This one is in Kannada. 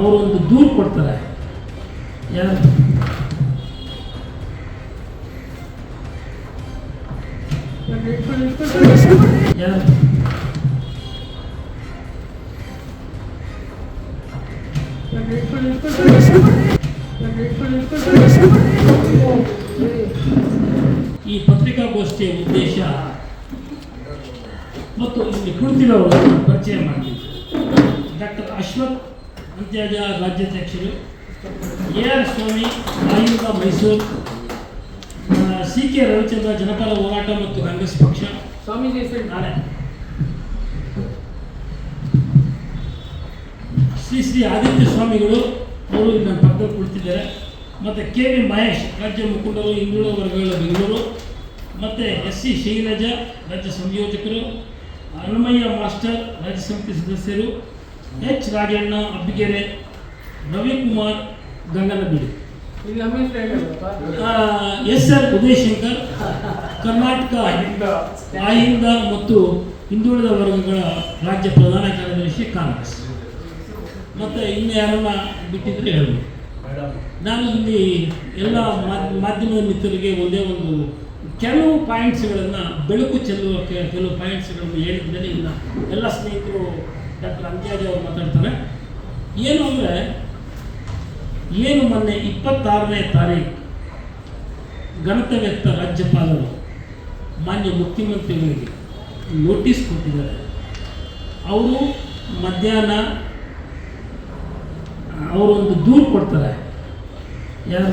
ಅವರು ಒಂದು ದೂರು ಕೊಡ್ತಾರೆ. ಯಾರು ಯಾರು ಈ ಪತ್ರಿಕಾಗೋಷ್ಠಿಯ ಉದ್ದೇಶ ಮತ್ತು ಇಲ್ಲಿ ಕುಳಿತಿರೋರನ್ನು ಪರಿಚಯ ಮಾಡ್ತಿದ್ದೆ ಡಾಕ್ಟರ್ ಅಶ್ವಥ್ ಅಂತ್ಯಾಜ ರಾಜ್ಯಾಧ್ಯಕ್ಷರು ಎ ಆರ್ ಸ್ವಾಮಿ ಆಯುಧ ಮೈಸೂರು ಸಿ ಕೆ ರವಿಚಂದ್ರ ಜನಪರ ಹೋರಾಟ ಮತ್ತು ಕಾಂಗ್ರೆಸ್ ಪಕ್ಷ. ಸ್ವಾಮೀಜಿ ನಾಳೆ. ಶ್ರೀ ಶ್ರೀ ಆದಿತ್ಯ ಸ್ವಾಮಿಗಳು ಅವರು ನಮ್ಮ ಪಕ್ಕದಲ್ಲಿ ಕುಳಿತಿದ್ದಾರೆ. ಮತ್ತು ಕೆ ವಿ ಮಹೇಶ್ ರಾಜ್ಯ ಮುಖಂಡರು ಹಿಂದುಳಿದ ವರ್ಗಗಳ ಬೆಂಗಳೂರು. ಮತ್ತು ಎಸ್ ಸಿ ಶೈಲಜಾ ರಾಜ್ಯ ಸಂಯೋಜಕರು. ಹನುಮಯ್ಯ ಮಾಸ್ಟರ್ ರಾಜ್ಯ ಸಮಿತಿ ಸದಸ್ಯರು. H Rajanna Abbigere Ravikumar Ganganabidi. S R Udayashankar Karnataka Ahinda ಮತ್ತು ಹಿಂದುಳಿದ ವರ್ಗಗಳ ರಾಜ್ಯ ಪ್ರಧಾನ ಕಾರ್ಯದರ್ಶಿ ಕಾಂಗ್ರೆಸ್. ಮತ್ತು ಇನ್ನು ಯಾರನ್ನ ಬಿಟ್ಟಿದ್ರೆ ಹೇಳ್ಬೋದು ನಾನು ಇಲ್ಲಿ ಎಲ್ಲ ಮಾಧ್ಯಮ ಮಾಧ್ಯಮದ ಮಿತ್ರರಿಗೆ ಒಂದೇ ಒಂದು ಕೆಲವು ಪಾಯಿಂಟ್ಸ್ಗಳನ್ನು ಬೆಳಕು ಚೆಲ್ಲುವ ಕೆಲವು ಪಾಯಿಂಟ್ಸ್ಗಳನ್ನು ಹೇಳಿದ್ಮೇಲೆ ಇಲ್ಲ ಎಲ್ಲ ಸ್ನೇಹಿತರು ಡಾಕ್ಟರ್ ಅಂತ್ಯಾಜಿ ಅವರು ಮಾತಾಡ್ತಾರೆ. ಏನು ಅಂದರೆ, ಏನು ಮೊನ್ನೆ ಇಪ್ಪತ್ತಾರನೇ ತಾರೀಕು ಗಣತವ್ಯಕ್ತ ರಾಜ್ಯಪಾಲರು ಮಾನ್ಯ ಮುಖ್ಯಮಂತ್ರಿಗಳಿಗೆ ನೋಟಿಸ್ ಕೊಟ್ಟಿದ್ದಾರೆ. ಅವರು ಮಧ್ಯಾಹ್ನ ಅವರೊಂದು ದೂರು ಕೊಡ್ತಾರೆ. ಯಾರು?